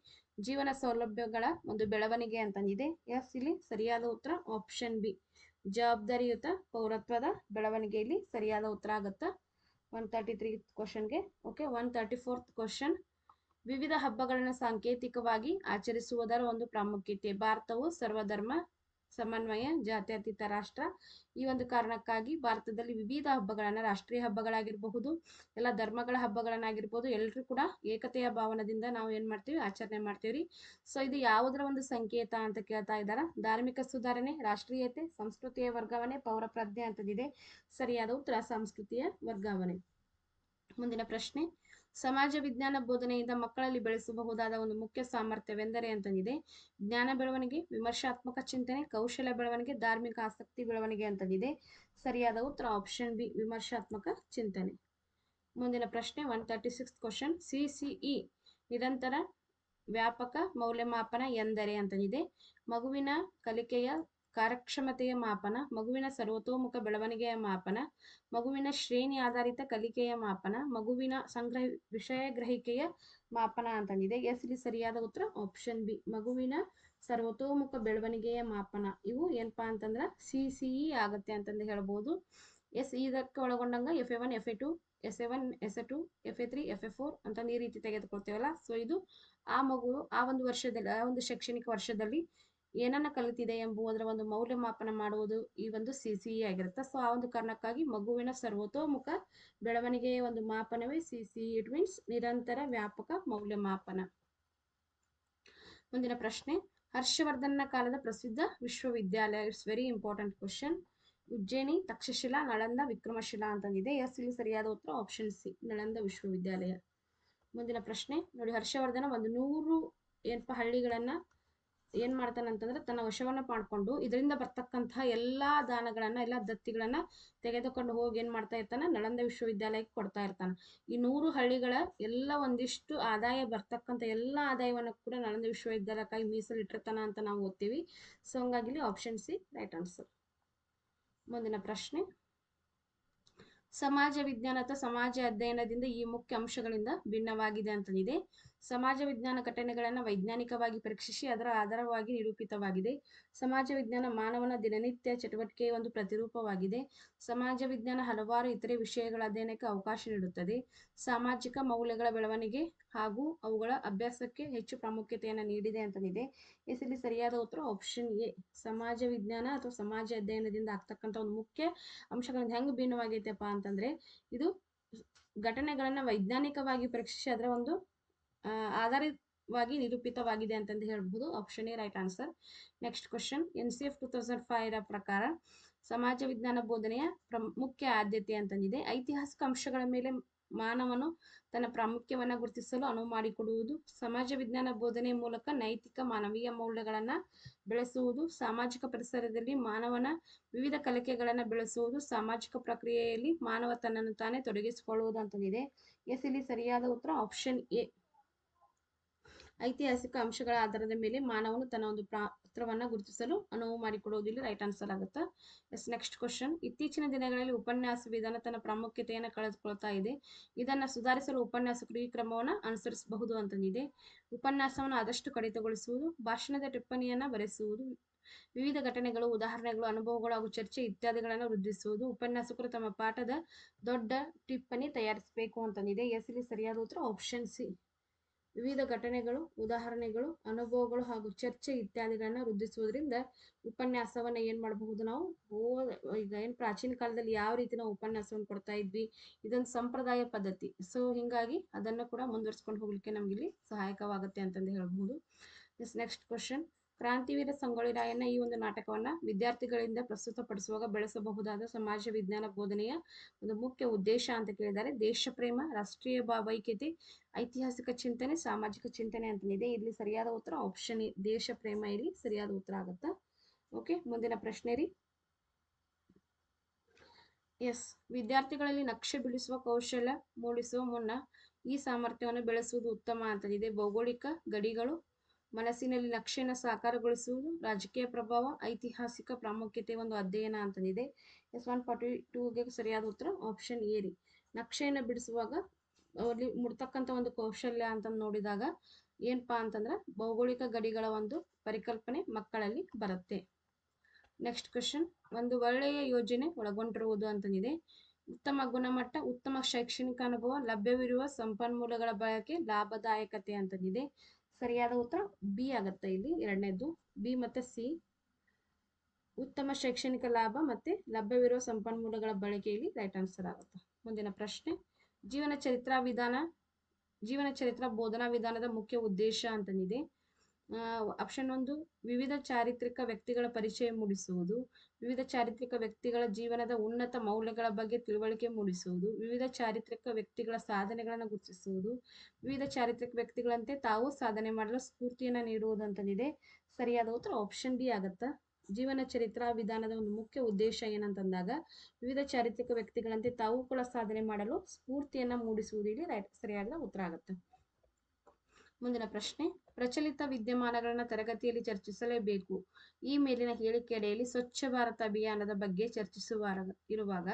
ಜೀವನ ಸೌಲಭ್ಯಗಳ ಒಂದು ಬೆಳವಣಿಗೆ ಅಂತಂದಿದೆ. ಎಸ್ ಇಲ್ಲಿ ಸರಿಯಾದ ಉತ್ತರ ಆಪ್ಷನ್ ಬಿ ಜವಾಬ್ದಾರಿಯುತ ಪೌರತ್ವದ ಬೆಳವಣಿಗೆಯಲ್ಲಿ ಸರಿಯಾದ ಉತ್ತರ ಆಗುತ್ತಾ? ಒನ್ ತರ್ಟಿ ತ್ರೀ ಕ್ವಶನ್ಗೆ okay one thirty fourth question ವಿವಿಧ ಹಬ್ಬಗಳನ್ನು ಸಾಂಕೇತಿಕವಾಗಿ ಆಚರಿಸುವುದರ ಒಂದು ಪ್ರಾಮುಖ್ಯತೆ. ಭಾರತವು ಸರ್ವಧರ್ಮ ಸಮನ್ವಯ, ಜಾತ್ಯತೀತ ರಾಷ್ಟ್ರ. ಈ ಒಂದು ಕಾರಣಕ್ಕಾಗಿ ಭಾರತದಲ್ಲಿ ವಿವಿಧ ಹಬ್ಬಗಳನ್ನು ರಾಷ್ಟ್ರೀಯ ಹಬ್ಬಗಳಾಗಿರಬಹುದು, ಎಲ್ಲ ಧರ್ಮಗಳ ಹಬ್ಬಗಳನ್ನಾಗಿರ್ಬೋದು ಎಲ್ಲರೂ ಕೂಡ ಏಕತೆಯ ಭಾವನದಿಂದ ನಾವು ಏನ್ ಮಾಡ್ತೀವಿ, ಆಚರಣೆ ಮಾಡ್ತೀವಿ ರೀ ಸೊ ಇದು ಯಾವುದರ ಒಂದು ಸಂಕೇತ ಅಂತ ಕೇಳ್ತಾ ಇದ್ದಾರ? ಧಾರ್ಮಿಕ ಸುಧಾರಣೆ, ರಾಷ್ಟ್ರೀಯತೆ, ಸಂಸ್ಕೃತಿಯ ವರ್ಗಾವಣೆ, ಪೌರ ಪ್ರಜ್ಞೆ ಅಂತದಿದೆ. ಸರಿಯಾದ ಉತ್ತರ, ಸಂಸ್ಕೃತಿಯ ವರ್ಗಾವಣೆ. ಮುಂದಿನ ಪ್ರಶ್ನೆ. ಸಮಾಜ ವಿಜ್ಞಾನ ಬೋಧನೆಯಿಂದ ಮಕ್ಕಳಲ್ಲಿ ಬೆಳೆಸಬಹುದಾದ ಒಂದು ಮುಖ್ಯ ಸಾಮರ್ಥ್ಯವೆಂದರೆ ಅಂತಂದಿದೆ. ಜ್ಞಾನ ಬೆಳವಣಿಗೆ, ವಿಮರ್ಶಾತ್ಮಕ ಚಿಂತನೆ ಕೌಶಲ್ಯ ಬೆಳವಣಿಗೆ, ಧಾರ್ಮಿಕ ಆಸಕ್ತಿ ಬೆಳವಣಿಗೆ ಅಂತಂದಿದೆ. ಸರಿಯಾದ ಉತ್ತರ ಆಪ್ಷನ್ ಬಿ ವಿಮರ್ಶಾತ್ಮಕ ಚಿಂತನೆ. ಮುಂದಿನ ಪ್ರಶ್ನೆ one thirty six question CCE ನಿರಂತರ ವ್ಯಾಪಕ ಮೌಲ್ಯಮಾಪನ ಎಂದರೆ ಅಂತಂದಿದೆ. ಮಗುವಿನ ಕಲಿಕೆಯ ಕಾರ್ಯಕ್ಷಮತೆಯ ಮಾಪನ, ಮಗುವಿನ ಸರ್ವತೋಮುಖ ಬೆಳವಣಿಗೆಯ ಮಾಪನ, ಮಗುವಿನ ಶ್ರೇಣಿ ಆಧಾರಿತ ಕಲಿಕೆಯ ಮಾಪನ, ಮಗುವಿನ ಸಂಗ್ರಹ, ವಿಷಯ ಗ್ರಹಿಕೆಯ ಮಾಪನ ಅಂತಂದಿದೆ. ಎಸ್, ಇಲ್ಲಿ ಸರಿಯಾದ ಉತ್ತರ ಆಪ್ಷನ್ ಬಿ ಮಗುವಿನ ಸರ್ವತೋಮುಖ ಬೆಳವಣಿಗೆಯ ಮಾಪನ. ಇವು ಏನಪ್ಪಾ ಅಂತಂದ್ರೆ ಸಿ ಸಿ ಇ ಆಗತ್ತೆ ಅಂತಂದು ಹೇಳ್ಬೋದು. ಎಸ್, ಇದಕ್ಕೆ ಒಳಗೊಂಡಂಗ F A one F A two S A one S A two F A three F A four ಅಂತ ಈ ರೀತಿ ತೆಗೆದುಕೊಳ್ತೇವಲ್ಲ. ಸೊ ಇದು ಆ ಮಗು ಆ ಒಂದು ವರ್ಷದಲ್ಲಿ, ಆ ಒಂದು ಶೈಕ್ಷಣಿಕ ವರ್ಷದಲ್ಲಿ ಏನನ್ನ ಕಲಿತಿದೆ ಎಂಬುದರ ಒಂದು ಮೌಲ್ಯಮಾಪನ ಮಾಡುವುದು ಈ ಒಂದು ಸಿ ಸಿ ಇ ಆಗಿರುತ್ತೆ. ಸೊ ಆ ಒಂದು ಕಾರಣಕ್ಕಾಗಿ ಮಗುವಿನ ಸರ್ವತೋಮುಖ ಬೆಳವಣಿಗೆಯ ಒಂದು ಮಾಪನವೇ ಸಿ ಸಿ ಇಟ್ ಮೀನ್ಸ್ ನಿರಂತರ ವ್ಯಾಪಕ ಮೌಲ್ಯಮಾಪನ. ಮುಂದಿನ ಪ್ರಶ್ನೆ ಹರ್ಷವರ್ಧನ ಕಾಲದ ಪ್ರಸಿದ್ಧ ವಿಶ್ವವಿದ್ಯಾಲಯ. It's very important question Ujjayini, Takshashila, Nalanda, Vikramashila ಅಂತಂದಿದೆ. Yes ಇಲ್ಲಿ ಸರಿಯಾದ ಉತ್ತರ ಆಪ್ಷನ್ ಸಿ ನಳಂದ ವಿಶ್ವವಿದ್ಯಾಲಯ. ಮುಂದಿನ ಪ್ರಶ್ನೆ, ನೋಡಿ ಹರ್ಷವರ್ಧನ ಒಂದು ನೂರು ಏನಪ್ಪ ಹಳ್ಳಿಗಳನ್ನ ಏನ್ ಮಾಡ್ತಾನೆ ಅಂತಂದ್ರೆ ತನ್ನ ವಶವನ್ನ ಮಾಡ್ಕೊಂಡು ಇದರಿಂದ ಬರ್ತಕ್ಕಂತಹ ಎಲ್ಲಾ ದಾನಗಳನ್ನ, ಎಲ್ಲಾ ದತ್ತಿಗಳನ್ನ ತೆಗೆದುಕೊಂಡು ಹೋಗಿ ಏನ್ ಮಾಡ್ತಾ ಇರ್ತಾನ, ನಳಂದ ವಿಶ್ವವಿದ್ಯಾಲಯಕ್ಕೆ ಕೊಡ್ತಾ ಇರ್ತಾನ. ಈ ನೂರು ಹಳ್ಳಿಗಳ ಎಲ್ಲ ಒಂದಿಷ್ಟು ಆದಾಯ ಬರ್ತಕ್ಕಂಥ ಎಲ್ಲಾ ಆದಾಯವನ್ನ ಕೂಡ ನಳಂದ ವಿಶ್ವವಿದ್ಯಾಲಯಕ್ಕಾಗಿ ಮೀಸಲಿಟ್ಟಿರ್ತಾನ ಅಂತ ನಾವು ಓದ್ತೀವಿ. ಸೊ ಹಂಗಾಗಿ ಆಪ್ಷನ್ ಸಿ ರೈಟ್ ಆನ್ಸರ್ ಮುಂದಿನ ಪ್ರಶ್ನೆ. ಸಮಾಜ ವಿಜ್ಞಾನ ಅಥವಾ ಸಮಾಜ ಅಧ್ಯಯನದಿಂದ ಈ ಮುಖ್ಯ ಅಂಶಗಳಿಂದ ಭಿನ್ನವಾಗಿದೆ ಅಂತಂದಿದೆ. ಸಮಾಜ ವಿಜ್ಞಾನ ಘಟನೆಗಳನ್ನು ವೈಜ್ಞಾನಿಕವಾಗಿ ಪರೀಕ್ಷಿಸಿ ಅದರ ಆಧಾರವಾಗಿ ನಿರೂಪಿತವಾಗಿದೆ. ಸಮಾಜ ವಿಜ್ಞಾನ ಮಾನವನ ದಿನನಿತ್ಯ ಚಟುವಟಿಕೆಯ ಒಂದು ಪ್ರತಿರೂಪವಾಗಿದೆ. ಸಮಾಜ ವಿಜ್ಞಾನ ಹಲವಾರು ಇತರೆ ವಿಷಯಗಳ ಅಧ್ಯಯನಕ್ಕೆ ಅವಕಾಶ ನೀಡುತ್ತದೆ. ಸಾಮಾಜಿಕ ಮೌಲ್ಯಗಳ ಬೆಳವಣಿಗೆ ಹಾಗೂ ಅವುಗಳ ಅಭ್ಯಾಸಕ್ಕೆ ಹೆಚ್ಚು ಪ್ರಾಮುಖ್ಯತೆಯನ್ನು ನೀಡಿದೆ ಅಂತಂದಿದೆ. ಎಸ್ ಇಲ್ಲಿ ಸರಿಯಾದ ಉತ್ತರ ಆಪ್ಷನ್ ಎ. ಸಮಾಜ ವಿಜ್ಞಾನ ಅಥವಾ ಸಮಾಜ ಅಧ್ಯಯನದಿಂದ ಆಗ್ತಕ್ಕಂಥ ಒಂದು ಮುಖ್ಯ ಅಂಶಗಳಿಂದ ಹೆಂಗ್ ಭಿನ್ನವಾಗೈತೆಪ್ಪ ಅಂತಂದ್ರೆ, ಇದು ಘಟನೆಗಳನ್ನು ವೈಜ್ಞಾನಿಕವಾಗಿ ಪರೀಕ್ಷಿಸಿ ಅದರ ಒಂದು ಆಧಾರಿತವಾಗಿ ನಿರೂಪಿತವಾಗಿದೆ ಅಂತಂದು ಹೇಳ್ಬೋದು. Option A right answer next question N C F two thousand five ಪ್ರಕಾರ ಸಮಾಜ ವಿಜ್ಞಾನ ಬೋಧನೆಯ ಮುಖ್ಯ ಆದ್ಯತೆ ಅಂತಂದಿದೆ. ಐತಿಹಾಸಿಕ ಅಂಶಗಳ ಮೇಲೆ ಮಾನವನು ತನ್ನ ಪ್ರಾಮುಖ್ಯವನ್ನು ಗುರುತಿಸಲು ಅನುವು ಮಾಡಿಕೊಡುವುದು, ಸಮಾಜ ವಿಜ್ಞಾನ ಬೋಧನೆ ಮೂಲಕ ನೈತಿಕ ಮಾನವೀಯ ಮೌಲ್ಯಗಳನ್ನು ಬೆಳೆಸುವುದು, ಸಾಮಾಜಿಕ ಪರಿಸರದಲ್ಲಿ ಮಾನವನ ವಿವಿಧ ಕಲಿಕೆಗಳನ್ನು ಬೆಳೆಸುವುದು, ಸಾಮಾಜಿಕ ಪ್ರಕ್ರಿಯೆಯಲ್ಲಿ ಮಾನವ ತನ್ನನ್ನು ತಾನೇ ತೊಡಗಿಸಿಕೊಳ್ಳುವುದು ಅಂತಂದಿದೆ. ಎಸ್, ಇಲ್ಲಿ ಸರಿಯಾದ ಉತ್ತರ ಆಪ್ಷನ್ ಎ ಐತಿಹಾಸಿಕ ಅಂಶಗಳ ಆಧಾರದ ಮೇಲೆ ಮಾನವನು ತನ್ನ ಒಂದು ಪಾತ್ರವನ್ನು ಗುರುತಿಸಲು ಅನುವು ಮಾಡಿಕೊಡುವುದಿಲ್ಲ. ರೈಟ್ ಆನ್ಸರ್ ಆಗುತ್ತೆ? ಎಸ್ ನೆಕ್ಸ್ಟ್ ಕ್ವಶನ್ ಇತ್ತೀಚಿನ ದಿನಗಳಲ್ಲಿ ಉಪನ್ಯಾಸ ವಿಧಾನ ತನ್ನ ಪ್ರಾಮುಖ್ಯತೆಯನ್ನು ಕಳೆದುಕೊಳ್ತಾ ಇದೆ. ಇದನ್ನು ಸುಧಾರಿಸಲು ಉಪನ್ಯಾಸಕರು ಈ ಕ್ರಮವನ್ನು ಅನುಸರಿಸಬಹುದು ಅಂತಂದಿದೆ. ಉಪನ್ಯಾಸವನ್ನು ಆದಷ್ಟು ಕಡಿತಗೊಳಿಸುವುದು, ಭಾಷಣದ ಟಿಪ್ಪಣಿಯನ್ನ ಬರೆಸುವುದು, ವಿವಿಧ ಘಟನೆಗಳು, ಉದಾಹರಣೆಗಳು, ಅನುಭವಗಳು ಹಾಗೂ ಚರ್ಚೆ ಇತ್ಯಾದಿಗಳನ್ನು ವೃದ್ಧಿಸುವುದು, ಉಪನ್ಯಾಸಕರು ತಮ್ಮ ಪಾಠದ ದೊಡ್ಡ ಟಿಪ್ಪಣಿ ತಯಾರಿಸಬೇಕು ಅಂತಂದಿದೆ. ಎಸ್ ಇಲ್ಲಿ ಸರಿಯಾದ ಉತ್ತರ ಆಪ್ಷನ್ ಸಿ ವಿವಿಧ ಘಟನೆಗಳು, ಉದಾಹರಣೆಗಳು, ಅನುಭವಗಳು ಹಾಗೂ ಚರ್ಚೆ ಇತ್ಯಾದಿಗಳನ್ನ ವೃದ್ಧಿಸುವುದರಿಂದ ಉಪನ್ಯಾಸವನ್ನ ಏನು ಮಾಡಬಹುದು ನಾವು? ಈಗ ಏನು ಪ್ರಾಚೀನ ಕಾಲದಲ್ಲಿ ಯಾವ ರೀತಿ ನಾವು ಉಪನ್ಯಾಸವನ್ನು ಕೊಡ್ತಾ ಇದ್ವಿ? ಇದೊಂದು ಸಂಪ್ರದಾಯ ಪದ್ಧತಿ. ಸೊ ಹಿಂಗಾಗಿ ಅದನ್ನು ಕೂಡ ಮುಂದುವರಿಸ್ಕೊಂಡು ಹೋಗ್ಲಿಕ್ಕೆ ಇಲ್ಲಿ ಸಹಾಯಕವಾಗುತ್ತೆ ಅಂತಂದು ಹೇಳಬಹುದು. ನೆಕ್ಸ್ಟ್ ಕ್ವಶನ್ ಕ್ರಾಂತಿವೀರ ಸಂಗೊಳ್ಳಿ ರಾಯಣ್ಣ ಈ ಒಂದು ನಾಟಕವನ್ನ ವಿದ್ಯಾರ್ಥಿಗಳಿಂದ ಪ್ರಸ್ತುತಪಡಿಸುವಾಗ ಬೆಳೆಸಬಹುದಾದ ಸಮಾಜ ವಿಜ್ಞಾನ ಬೋಧನೆಯ ಒಂದು ಮುಖ್ಯ ಉದ್ದೇಶ ಅಂತ ಕೇಳಿದ್ದಾರೆ. ದೇಶ ಪ್ರೇಮ, ರಾಷ್ಟ್ರೀಯ ಭಾವೈಕ್ಯತೆ, ಐತಿಹಾಸಿಕ ಚಿಂತನೆ, ಸಾಮಾಜಿಕ ಚಿಂತನೆ ಅಂತಂದಿದೆ ಇಲ್ಲಿ ಸರಿಯಾದ ಉತ್ತರ ಆಪ್ಷನ್ ದೇಶ ಪ್ರೇಮ ಇಲ್ಲಿ ಸರಿಯಾದ ಉತ್ತರ ಆಗುತ್ತೆ? ಓಕೆ ಮುಂದಿನ ಪ್ರಶ್ನೆ ರೀ. ಎಸ್ ವಿದ್ಯಾರ್ಥಿಗಳಲ್ಲಿ ನಕ್ಷೆ ಬಿಡಿಸುವ ಕೌಶಲ್ಯ ಮೂಡಿಸುವ ಮುನ್ನ ಈ ಸಾಮರ್ಥ್ಯವನ್ನು ಬೆಳೆಸುವುದು ಉತ್ತಮ ಅಂತಂದಿದೆ ಭೌಗೋಳಿಕ ಗಡಿಗಳು ಮನಸ್ಸಿನಲ್ಲಿ ನಕ್ಷೆಯನ್ನು ಸಾಕಾರಗೊಳಿಸುವುದು ರಾಜಕೀಯ ಪ್ರಭಾವ, ಐತಿಹಾಸಿಕ ಪ್ರಾಮುಖ್ಯತೆ ಒಂದು ಅಧ್ಯಯನ ಅಂತಂದಿದೆ ಎಸ್ ಒನ್ ಫಾರ್ಟಿ ಟೂಗೆ ಸರಿಯಾದ ಉತ್ತರ ಆಪ್ಷನ್ ಎ ರೀ. ನಕ್ಷೆಯನ್ನು ಬಿಡಿಸುವಾಗ ಅಲ್ಲಿ ಮುಡ್ತಕ್ಕಂಥ ಒಂದು ಕೌಶಲ್ಯ ಅಂತ ನೋಡಿದಾಗ ಏನಪ್ಪಾ ಅಂತಂದ್ರೆ ಭೌಗೋಳಿಕ ಗಡಿಗಳ ಒಂದು ಪರಿಕಲ್ಪನೆ ಮಕ್ಕಳಲ್ಲಿ ಬರುತ್ತೆ. ನೆಕ್ಸ್ಟ್ ಕ್ವಶನ್ ಒಂದು ಒಳ್ಳೆಯ ಯೋಜನೆ ಒಳಗೊಂಡಿರುವುದು ಅಂತಂದಿದೆ ಉತ್ತಮ ಗುಣಮಟ್ಟ, ಉತ್ತಮ ಶೈಕ್ಷಣಿಕ ಅನುಭವ, ಲಭ್ಯವಿರುವ ಸಂಪನ್ಮೂಲಗಳ ಬಳಕೆ ಲಾಭದಾಯಕತೆ ಅಂತಂದಿದೆ ಸರಿಯಾದ ಉತ್ತರ ಬಿ ಆಗತ್ತೆ ಇಲ್ಲಿ ಎರಡನೇದು. ಬಿ ಮತ್ತೆ ಸಿ. ಉತ್ತಮ ಶೈಕ್ಷಣಿಕ ಲಾಭ ಮತ್ತೆ ಲಭ್ಯವಿರುವ ಸಂಪನ್ಮೂಲಗಳ ಬಳಕೆಯಲ್ಲಿ ರೈಟ್ ಆನ್ಸರ್ ಆಗುತ್ತೆ. ಮುಂದಿನ ಪ್ರಶ್ನೆ, ಜೀವನ ಚರಿತ್ರಾ ವಿಧಾನ, ಜೀವನ ಚರಿತ್ರಾ ಬೋಧನಾ ವಿಧಾನದ ಮುಖ್ಯ ಉದ್ದೇಶ ಅಂತಂದಿದೆ. ಆಪ್ಷನ್ ಒಂದು, ವಿವಿಧ ಚಾರಿತ್ರಿಕ ವ್ಯಕ್ತಿಗಳ ಪರಿಚಯ ಮೂಡಿಸುವುದು, ವಿವಿಧ ಚಾರಿತ್ರಿಕ ವ್ಯಕ್ತಿಗಳ ಜೀವನದ ಉನ್ನತ ಮೌಲ್ಯಗಳ ಬಗ್ಗೆ ತಿಳುವಳಿಕೆ ಮೂಡಿಸುವುದು, ವಿವಿಧ ಚಾರಿತ್ರಿಕ ವ್ಯಕ್ತಿಗಳ ಸಾಧನೆಗಳನ್ನು ಗುರುತಿಸುವುದು, ವಿವಿಧ ಚಾರಿತ್ರಿಕ ವ್ಯಕ್ತಿಗಳಂತೆ ತಾವು ಸಾಧನೆ ಮಾಡಲು ಸ್ಫೂರ್ತಿಯನ್ನು ನೀಡುವುದು ಅಂತಂದಿದೆ. ಸರಿಯಾದ ಉತ್ತರ ಆಪ್ಷನ್ ಡಿ ಆಗುತ್ತೆ? ಜೀವನ ಚರಿತ್ರಾ ವಿಧಾನದ ಒಂದು ಮುಖ್ಯ ಉದ್ದೇಶ ಏನಂತಂದಾಗ, ವಿವಿಧ ಚಾರಿತ್ರಿಕ ವ್ಯಕ್ತಿಗಳಂತೆ ತಾವು ಕೂಡ ಸಾಧನೆ ಮಾಡಲು ಸ್ಫೂರ್ತಿಯನ್ನ ಮೂಡಿಸುವುದು. ಇಲ್ಲಿ ರೈಟ್ ಸರಿಯಾದ ಉತ್ತರ ಆಗುತ್ತೆ? ಮುಂದಿನ ಪ್ರಶ್ನೆ. ಪ್ರಚಲಿತ ವಿದ್ಯಮಾನಗಳನ್ನು ತರಗತಿಯಲ್ಲಿ ಚರ್ಚಿಸಲೇಬೇಕು. ಈ ಮೇಲಿನ ಹೇಳಿಕೆಯಡೆಯಲ್ಲಿ ಸ್ವಚ್ಛ ಭಾರತ ಅಭಿಯಾನದ ಬಗ್ಗೆ ಚರ್ಚಿಸುವ ಇರುವಾಗ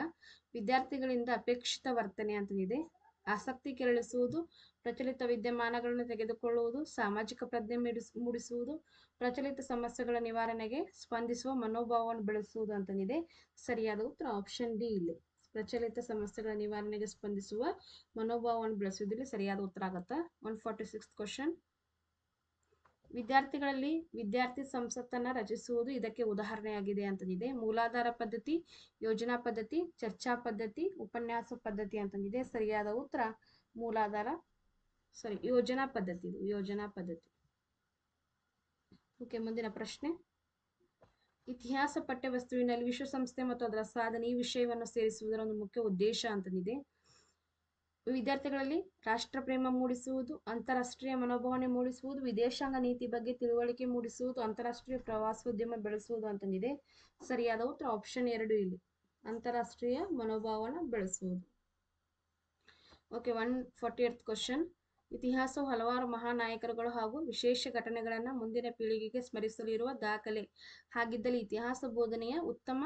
ವಿದ್ಯಾರ್ಥಿಗಳಿಂದ ಅಪೇಕ್ಷಿತ ವರ್ತನೆ ಅಂತಂದಿದೆ. ಆಸಕ್ತಿ ಕೆರಳಿಸುವುದು, ಪ್ರಚಲಿತ ವಿದ್ಯಮಾನಗಳನ್ನು ತೆಗೆದುಕೊಳ್ಳುವುದು, ಸಾಮಾಜಿಕ ಪ್ರಜ್ಞೆ ಮೂಡಿಸ್, ಮೂಡಿಸುವುದು, ಪ್ರಚಲಿತ ಸಮಸ್ಯೆಗಳ ನಿವಾರಣೆಗೆ ಸ್ಪಂದಿಸುವ ಮನೋಭಾವವನ್ನು ಬೆಳೆಸುವುದು ಅಂತಂದಿದೆ. ಸರಿಯಾದ ಉತ್ತರ ಆಪ್ಷನ್ ಡಿ ಇಲ್ಲಿ. ಪ್ರಚಲಿತ ಸಮಸ್ಯೆಗಳ ನಿವಾರಣೆಗೆ ಸ್ಪಂದಿಸುವ ಮನೋಭಾವವನ್ನು ಬೆಳೆಸುವುದಿಲ್ಲ ಸರಿಯಾದ ಉತ್ತರ ಆಗುತ್ತೆ? ಒನ್ ಫಾರ್ಟಿ ಸಿಕ್ಸ್ ಕ್ವಶನ್ ವಿದ್ಯಾರ್ಥಿಗಳಲ್ಲಿ ವಿದ್ಯಾರ್ಥಿ ಸಂಸತ್ತನ್ನ ರಚಿಸುವುದು ಇದಕ್ಕೆ ಉದಾಹರಣೆಯಾಗಿದೆ ಅಂತಂದಿದೆ. ಮೂಲಾಧಾರ ಪದ್ಧತಿ, ಯೋಜನಾ ಪದ್ಧತಿ, ಚರ್ಚಾ ಪದ್ಧತಿ, ಉಪನ್ಯಾಸ ಪದ್ಧತಿ ಅಂತಂದಿದೆ. ಸರಿಯಾದ ಉತ್ತರ? ಮೂಲಾಧಾರ ಸಾರಿ ಯೋಜನಾ ಪದ್ಧತಿ ಇದು, ಯೋಜನಾ ಪದ್ಧತಿ. ಓಕೆ ಮುಂದಿನ ಪ್ರಶ್ನೆ. ಇತಿಹಾಸ ಪಠ್ಯವಸ್ತುವಿನಲ್ಲಿ ವಿಶ್ವಸಂಸ್ಥೆ ಮತ್ತು ಅದರ ಸಾಧನೆ ಈ ವಿಷಯವನ್ನು ಸೇರಿಸುವುದರ ಒಂದು ಮುಖ್ಯ ಉದ್ದೇಶ ಅಂತಂದಿದೆ. ವಿದ್ಯಾರ್ಥಿಗಳಲ್ಲಿ ರಾಷ್ಟ್ರ ಪ್ರೇಮ ಮೂಡಿಸುವುದು, ಅಂತಾರಾಷ್ಟ್ರೀಯ ಮನೋಭಾವನೆ ಮೂಡಿಸುವುದು, ವಿದೇಶಾಂಗ ನೀತಿ ಬಗ್ಗೆ ತಿಳುವಳಿಕೆ ಮೂಡಿಸುವುದು, ಅಂತಾರಾಷ್ಟ್ರೀಯ ಪ್ರವಾಸೋದ್ಯಮ ಬೆಳೆಸುವುದು ಅಂತಂದಿದೆ. ಸರಿಯಾದ ಉತ್ತರ ಆಪ್ಷನ್ ಎರಡು ಇಲ್ಲಿ. ಅಂತಾರಾಷ್ಟ್ರೀಯ ಮನೋಭಾವನ ಬೆಳೆಸುವುದು. Okay one forty eight question ಇತಿಹಾಸವು ಹಲವಾರು ಮಹಾನಾಯಕರುಗಳು ಹಾಗೂ ವಿಶೇಷ ಘಟನೆಗಳನ್ನು ಮುಂದಿನ ಪೀಳಿಗೆಗೆ ಸ್ಮರಿಸಲು ಇರುವ ದಾಖಲೆ. ಹಾಗಿದ್ದಲ್ಲಿ ಇತಿಹಾಸ ಬೋಧನೆಯ ಉತ್ತಮ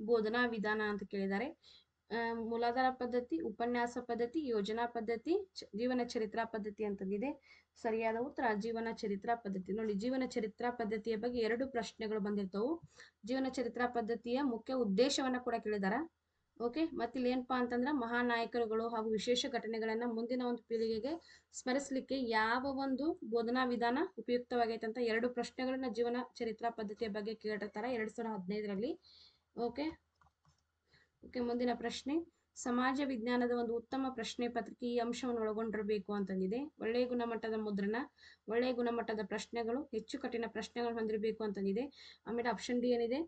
ಬೋಧನಾ ವಿಧಾನ ಅಂತ ಕೇಳಿದ್ದಾರೆ. ಮೂಲಾಧಾರ ಪದ್ಧತಿ, ಉಪನ್ಯಾಸ ಪದ್ಧತಿ, ಯೋಜನಾ ಪದ್ಧತಿ ಜೀವನ ಚರಿತ್ರಾ ಪದ್ಧತಿ ಅಂತಂದಿದೆ. ಸರಿಯಾದ ಉತ್ತರ, ಜೀವನ ಚರಿತ್ರಾ ಪದ್ಧತಿ. ನೋಡಿ, ಜೀವನ ಚರಿತ್ರಾ ಪದ್ಧತಿಯ ಬಗ್ಗೆ ಎರಡು ಪ್ರಶ್ನೆಗಳು ಬಂದಿರ್ತವು. ಜೀವನ ಚರಿತ್ರಾ ಪದ್ಧತಿಯ ಮುಖ್ಯ ಉದ್ದೇಶವನ್ನ ಕೂಡ ಕೇಳಿದಾರ. ಓಕೆ ಮತ್ತಿಲ್ಲಿ ಏನಪ್ಪಾ ಅಂತಂದ್ರೆ ಮಹಾನಾಯಕರುಗಳು ಹಾಗೂ ವಿಶೇಷ ಘಟನೆಗಳನ್ನ ಮುಂದಿನ ಒಂದು ಪೀಳಿಗೆಗೆ ಸ್ಮರಿಸಲಿಕ್ಕೆ ಯಾವ ಒಂದು ಬೋಧನಾ ವಿಧಾನ ಉಪಯುಕ್ತವಾಗೈತೆ ಅಂತ ಎರಡು ಪ್ರಶ್ನೆಗಳನ್ನ ಜೀವನ ಚರಿತ್ರಾ ಪದ್ಧತಿಯ ಬಗ್ಗೆ ಕೇಳಿರ್ತಾರೆ ಎರಡ್ ಸಾವಿರದ ಹದಿನೈದರಲ್ಲಿ. ಓಕೆ ಓಕೆ ಮುಂದಿನ ಪ್ರಶ್ನೆ. ಸಮಾಜ ವಿಜ್ಞಾನದ ಒಂದು ಉತ್ತಮ ಪ್ರಶ್ನೆ ಪತ್ರಿಕೆ ಈ ಅಂಶವನ್ನು ಒಳಗೊಂಡಿರಬೇಕು ಅಂತಂದಿದೆ. ಒಳ್ಳೆಯ ಗುಣಮಟ್ಟದ ಮುದ್ರಣ, ಒಳ್ಳೆಯ ಗುಣಮಟ್ಟದ ಪ್ರಶ್ನೆಗಳು, ಹೆಚ್ಚು ಕಠಿಣ ಪ್ರಶ್ನೆಗಳು ಹೊಂದಿರಬೇಕು ಅಂತಂದಿದೆ. ಆಮೇಲೆ ಆಪ್ಷನ್ ಡಿ ಏನಿದೆ?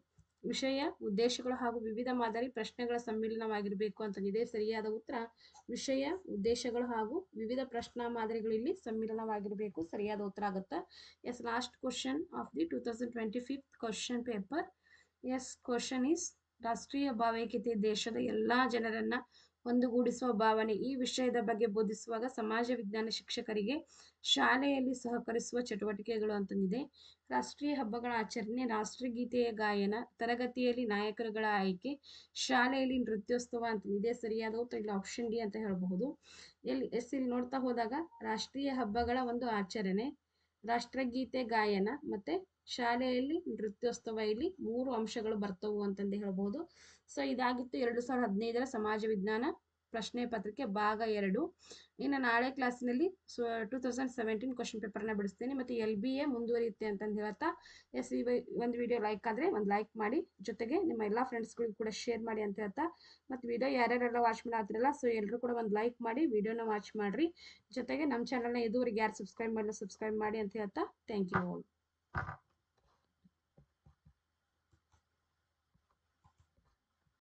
ವಿಷಯ, ಉದ್ದೇಶಗಳು ಹಾಗೂ ವಿವಿಧ ಮಾದರಿ ಪ್ರಶ್ನೆಗಳ ಸಮ್ಮಿಲನವಾಗಿರಬೇಕು ಅಂತ ಇದೆ ಸರಿಯಾದ ಉತ್ತರ. ವಿಷಯ, ಉದ್ದೇಶಗಳು ಹಾಗೂ ವಿವಿಧ ಪ್ರಶ್ನಾ ಮಾದರಿಗಳು ಇಲ್ಲಿ ಸಮ್ಮಿಲನವಾಗಿರಬೇಕು ಸರಿಯಾದ ಉತ್ತರ ಆಗುತ್ತೆ. Yes last question of the two thousand twenty fifth question paper yes question is ರಾಷ್ಟ್ರೀಯ ಭಾವೈಕ್ಯತೆ ದೇಶದ ಎಲ್ಲ ಜನರನ್ನ ಒಂದುಗೂಡಿಸುವ ಭಾವನೆ ಈ ವಿಷಯದ ಬಗ್ಗೆ ಬೋಧಿಸುವಾಗ ಸಮಾಜ ವಿಜ್ಞಾನ ಶಿಕ್ಷಕರಿಗೆ ಶಾಲೆಯಲ್ಲಿ ಸಹಕರಿಸುವ ಚಟುವಟಿಕೆಗಳು ಅಂತಂದಿದೆ. ರಾಷ್ಟ್ರೀಯ ಹಬ್ಬಗಳ ಆಚರಣೆ, ರಾಷ್ಟ್ರಗೀತೆಯ ಗಾಯನ, ತರಗತಿಯಲ್ಲಿ ನಾಯಕರುಗಳ ಆಯ್ಕೆ, ಶಾಲೆಯಲ್ಲಿ ನೃತ್ಯೋತ್ಸವ ಅಂತಂದಿದೆ. ಸರಿಯಾದ ಉತ್ತರ ಇಲ್ಲಿ. ಆಪ್ಷನ್ ಡಿ ಅಂತ ಹೇಳಬಹುದು. ಎಲ್ಲಿ, ಎಸ್, ಇಲ್ಲಿ ನೋಡ್ತಾ ಹೋದಾಗ ರಾಷ್ಟ್ರೀಯ ಹಬ್ಬಗಳ ಒಂದು ಆಚರಣೆ, ರಾಷ್ಟ್ರಗೀತೆ ಗಾಯನ ಮತ್ತೆ ಶಾಲೆಯಲ್ಲಿ ನೃತ್ಯೋತ್ಸವ ಇಲ್ಲಿ ಮೂರು ಅಂಶಗಳು ಬರ್ತವು ಅಂತಂದು ಹೇಳ್ಬೋದು ಸೊ ಇದಾಗಿತ್ತು ಎರಡು ಸಾವಿರದ ಹದಿನೈದರ ಸಮಾಜ ವಿಜ್ಞಾನ ಪ್ರಶ್ನೆ ಪತ್ರಿಕೆ ಭಾಗ ಎರಡು. ಇನ್ನು ನಾಳೆ ಕ್ಲಾಸ್ನಲ್ಲಿ so, two thousand seventeen question ಪೇಪರ್ನ ಬಿಡಿಸ್ತೀನಿ. ಮತ್ತು ಎಲ್ ಬಿ ಎ ಮುಂದುವರಿಯುತ್ತೆ ಅಂತಂದು ಹೇಳ್ತಾ ಎಸ್, ಈ ಒಂದು ವಿಡಿಯೋ ಲೈಕ್ ಆದರೆ ಒಂದು ಲೈಕ್ ಮಾಡಿ. ಜೊತೆಗೆ ನಿಮ್ಮ ಎಲ್ಲ ಫ್ರೆಂಡ್ಸ್ಗಳಿಗೂ ಕೂಡ ಶೇರ್ ಮಾಡಿ ಅಂತ ಹೇಳ್ತಾ. ಮತ್ತು ವಿಡಿಯೋ ಯಾರ್ಯಾರೆಲ್ಲ ವಾಚ್ ಮಾಡತ್ತಿರಲ್ಲ ಸೊ ಎಲ್ಲರೂ ಕೂಡ ಒಂದು ಲೈಕ್ ಮಾಡಿ ವಿಡಿಯೋನ ವಾಚ್ ಮಾಡಿರಿ. ಜೊತೆಗೆ ನಮ್ಮ ಚಾನಲ್ನ ಇದುವರೆಗೆ ಯಾರು ಸಬ್ಸ್ಕ್ರೈಬ್ ಮಾಡಲ್ಲ ಸಬ್ಸ್ಕ್ರೈಬ್ ಮಾಡಿ ಅಂತ ಹೇಳ್ತಾ. Thank you all